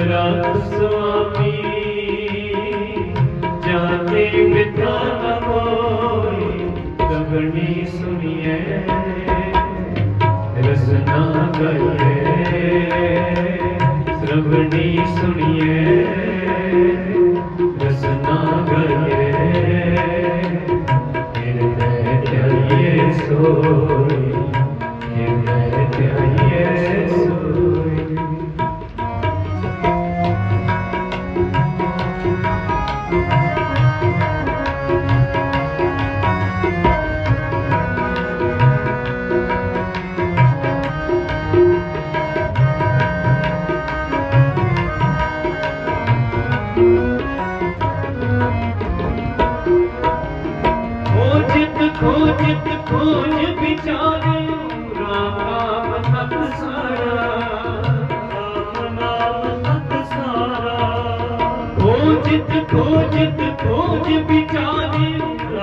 ਰੰਗ ਸੁਆਮੀ ਜਾਤੇ ਪਿਤਾ ਨ ਕੋਈ ਦਗਣੀ ਸੁਣੀਏ ਰਸਨਾ ਕਰੀਏ ਸਰਵਣੀ ਸੁਣੀਏ। खोजत खोज बिचारी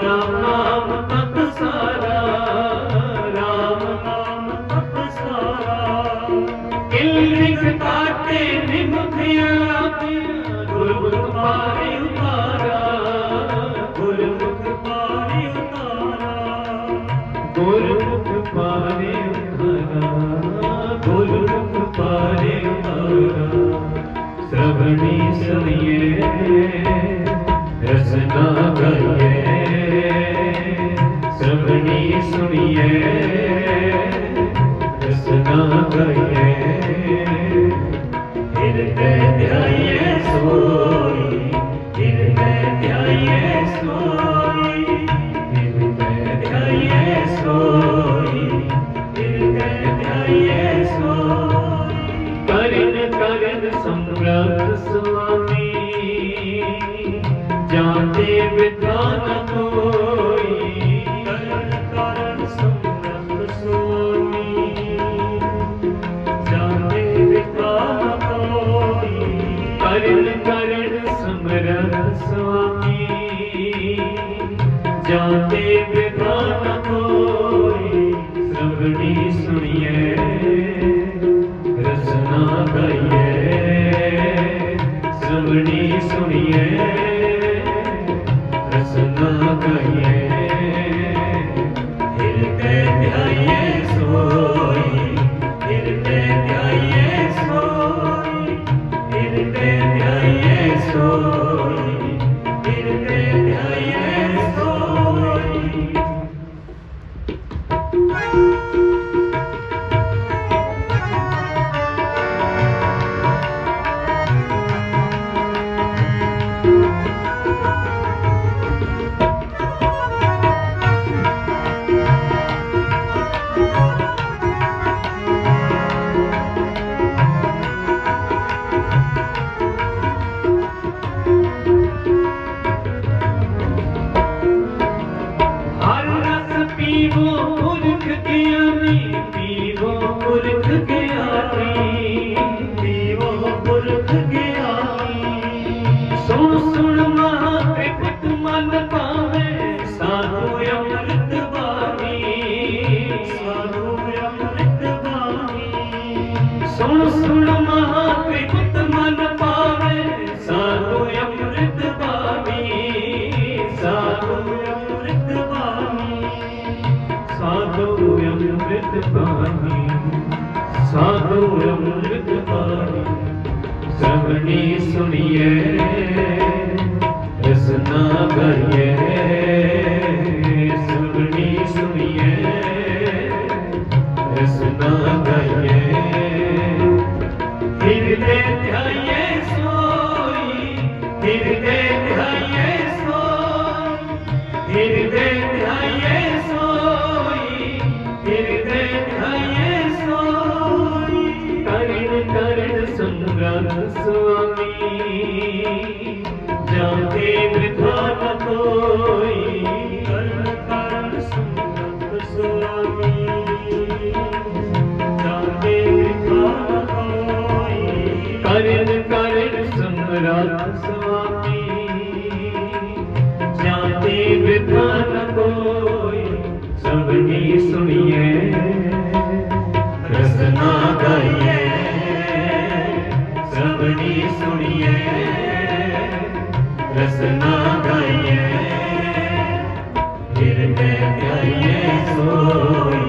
राम नाम तत सारा राम नाम तत सारा किल निज काटे निम भिया गुरु कुमार விழி ਸਾਧੂ ਅੰਮ੍ਰਿਤ ਪਾਣੀ ਸਭਨੀ ਸੁਣੀਏ ਰਸਨਾ ਕਰੀਏ फिर दे तरस ना गए गिर में गए सोए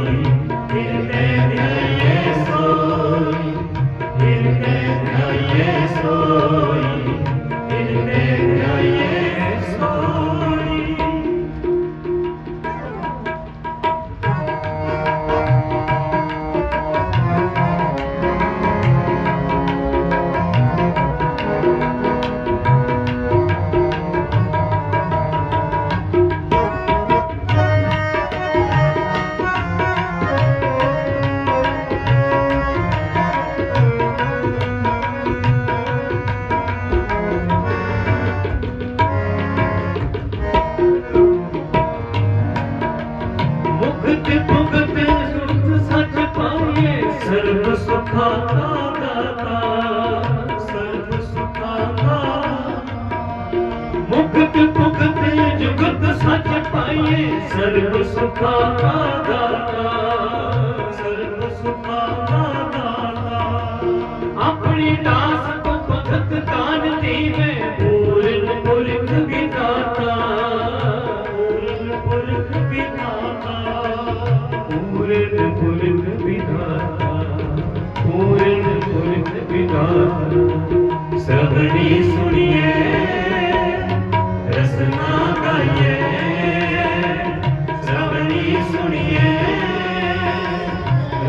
ਸਰਬ ਸੁਖਾ ਦਾਤਾ ਸਰਬ ਸੁਖਾ ਦਾਤਾ ਆਪਣੀ ਦਾਸ ਕੋ ਭਗਤ ਦਾਨ ਦੀਵੇ ਪੂਰਨ ਪੁਰਖ ਵਿਦਾਤਾ ਪੂਰਨ ਪੁਰਖ ਵਿਦਾਤਾ ਪੂਰਨ ਪੁਰਖ ਵਿਦਾਤਾ ਪੂਰਨ ਪੁਰਖ ਵਿਦਾਤਾ ਸਭਨੀ ਸੁਣੀਏ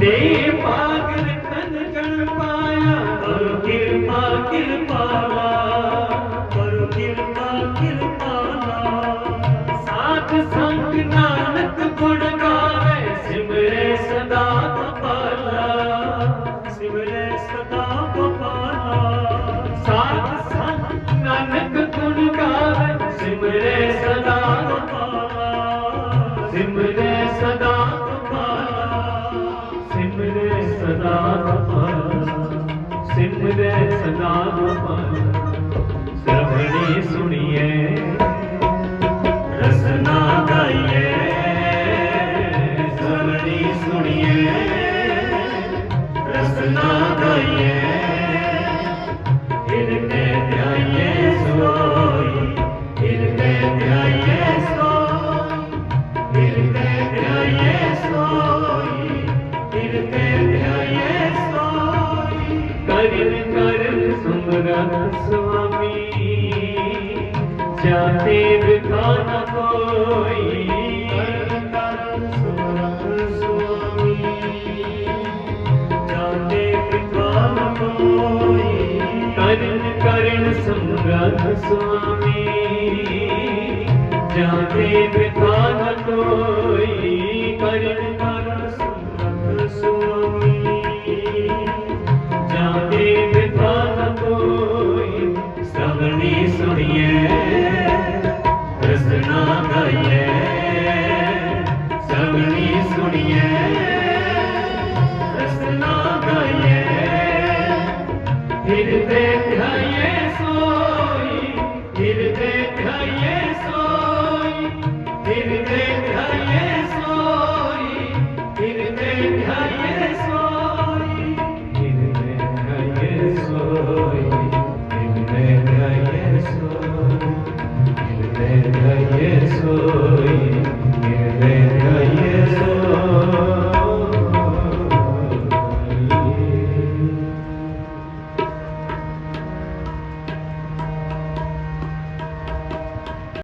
bem जगत स्वामी जाते बिता न कोई करण संगत स्वामी जाते बिता